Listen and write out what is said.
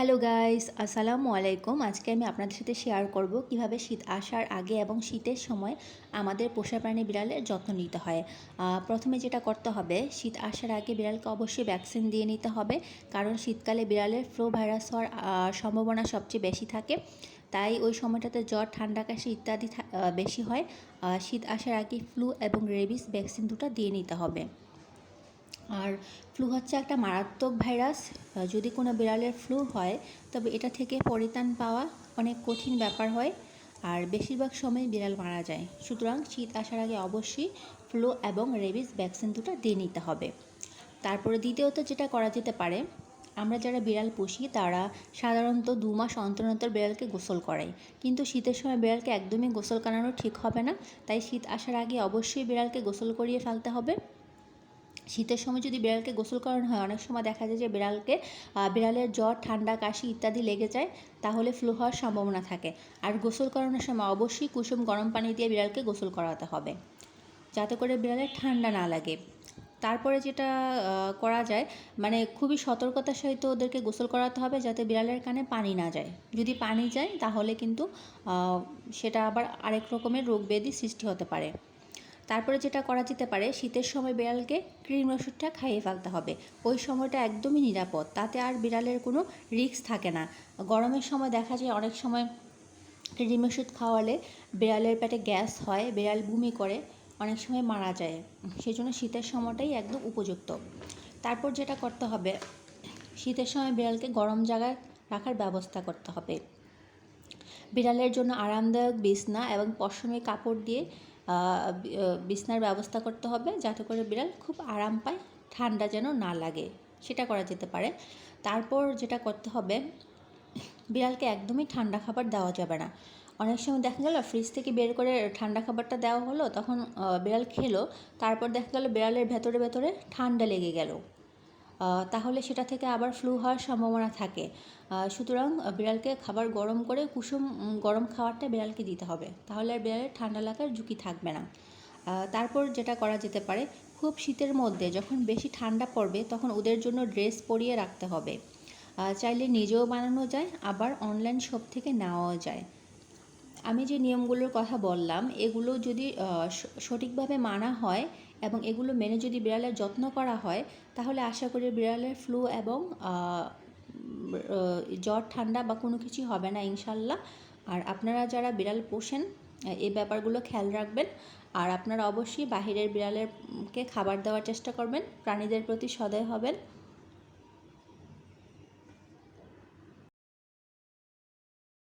Hello guys আসসালামু আলাইকুম আজকে আমি আপনাদের সাথে শেয়ার করব কীভাবে শীত আসার আগে এবং শীতের সময় আমাদের পোষা প্রাণী বিড়ালের যত্ন নিতে হয়। প্রথমে যেটা করতে হবে, শীত আসার আগে বিড়ালকে অবশ্যই ভ্যাকসিন দিয়ে নিতে হবে, কারণ শীতকালে বিড়ালের ফ্লু ভাইরাস হওয়ার সম্ভাবনা সবচেয়ে বেশি থাকে। তাই ওই সময়টাতে জ্বর, ঠান্ডা, কাশি ইত্যাদি বেশি হয়। শীত আসার আগে ফ্লু এবং রেবিস ভ্যাকসিন দুটো দিয়ে নিতে হবে। আর ফ্লু হচ্ছে একটা মারাত্মক ভাইরাস যদি কোনো বিড়ালের ফ্লু হয়, তবে এটা থেকে পরিত্রাণ পাওয়া অনেক কঠিন ব্যাপার হয় আর বেশিরভাগ সময় বিড়াল মারা যায়। সুতরাং শীত আসার আগে অবশ্যই ফ্লু এবং রেবিস ভ্যাকসিন দুটো দিয়ে নিতে হবে। তারপরে দ্বিতীয়ত যেটা করা যেতে পারে, আমরা যারা বিড়াল পুষি, তারা সাধারণত দু মাস অন্তর অন্তর বিড়ালকে গোসল করাই কিন্তু শীতের সময় বিড়ালকে একদমই গোসল করানো ঠিক হবে না, তাই শীত আসার আগে অবশ্যই বিড়ালকে গোসল করিয়ে ফেলতে হবে। শীতের সময় যদি বিড়ালকে গোসল করানো হয়, অনেক সময় দেখা যায় যে বিড়ালকে বিড়ালের জ্বর, ঠান্ডা, কাশি ইত্যাদি লেগে যায়, তাহলে ফ্লু হওয়ার সম্ভাবনা থাকে। আর গোসল করানোর সময় অবশ্যই কুসুম গরম পানি দিয়ে বিড়ালকে গোসল করাতে হবে, যাতে করে বিড়ালের ঠান্ডা না লাগে। তারপরে যেটা করা যায় মানে খুবই সতর্কতার সহিত ওদেরকে গোসল করাতে হবে, যাতে বিড়ালের কানে পানি না যায়। যদি পানি যায়, তাহলে কিন্তু সেটা আবার আরেক রকমের রোগ ব্যাধি সৃষ্টি হতে পারে। তারপরে যেটা করা যেতে পারে, শীতের সময় বিড়ালকে ক্রিম ওষুধটা খাইয়ে ফেলতে হবে। ওই সময়টা একদমই নিরাপদ, তাতে আর বিড়ালের কোনো রিস্ক থাকে না। গরমের সময় দেখা যায় অনেক সময় ক্রিম ওষুধ খাওয়ালে বিড়ালের পেটে গ্যাস হয়, বিড়াল বমি করে, অনেক সময় মারা যায়। সেই জন্য শীতের সময়টাই একদম উপযুক্ত। তারপর যেটা করতে হবে, শীতের সময় বিড়ালকে গরম জায়গায় রাখার ব্যবস্থা করতে হবে। বিড়ালের জন্য আরামদায়ক বিছনা এবং পশমে কাপড় দিয়ে বিছনার ব্যবস্থা করতে হবে যাতে করে বিড়াল খুব আরাম পায়, ঠান্ডা যেন না লাগে, সেটা করা যেতে পারে। তারপর যেটা করতে হবে, বিড়ালকে একদমই ঠান্ডা খাবার দেওয়া যাবে না। অনেক সময় দেখা গেল ফ্রিজ থেকে বের করে ঠান্ডা খাবারটা দেওয়া হলো, তখন বিড়াল খেলো, তারপর দেখা গেল বিড়ালের ভেতরে ভেতরে ঠান্ডা লেগে গেল। তাহলে সেটা থেকে আবার ফ্লু হওয়ার সম্ভাবনা থাকে। সুতরাং বিড়ালকে খাবার গরম করে কুসুম গরম খাবারটা বিড়ালকে দিতে হবে। তাহলে আর বিড়ালের ঠান্ডা লাগার ঝুঁকি থাকবে না। তারপর যেটা করা যেতে পারে, খুব শীতের মধ্যে যখন বেশি ঠান্ডা পড়বে, তখন ওদের জন্য ড্রেস পরিয়ে রাখতে হবে। চাইলে নিজেও বানানো যায়, আবার অনলাইন শপ থেকে নেওয়াও যায়। আমি যে নিয়মগুলোর কথা বললাম, এগুলো যদি সঠিকভাবে মানা হয় এবং এগুলো মেনে যদি বিড়ালের যত্ন করা হয়, তাহলে আশা করি বিড়ালের ফ্লু এবং জ্বর, ঠান্ডা বা কোনো কিছুই হবে না ইনশাল্লাহ। আর আপনারা যারা বিড়াল পোষেন এই ব্যাপারগুলো খেয়াল রাখবেন। আর আপনারা অবশ্যই বাহিরের বিড়ালেরকে খাবার দেওয়ার চেষ্টা করবেন, প্রাণীদের প্রতি সদয় হবেন।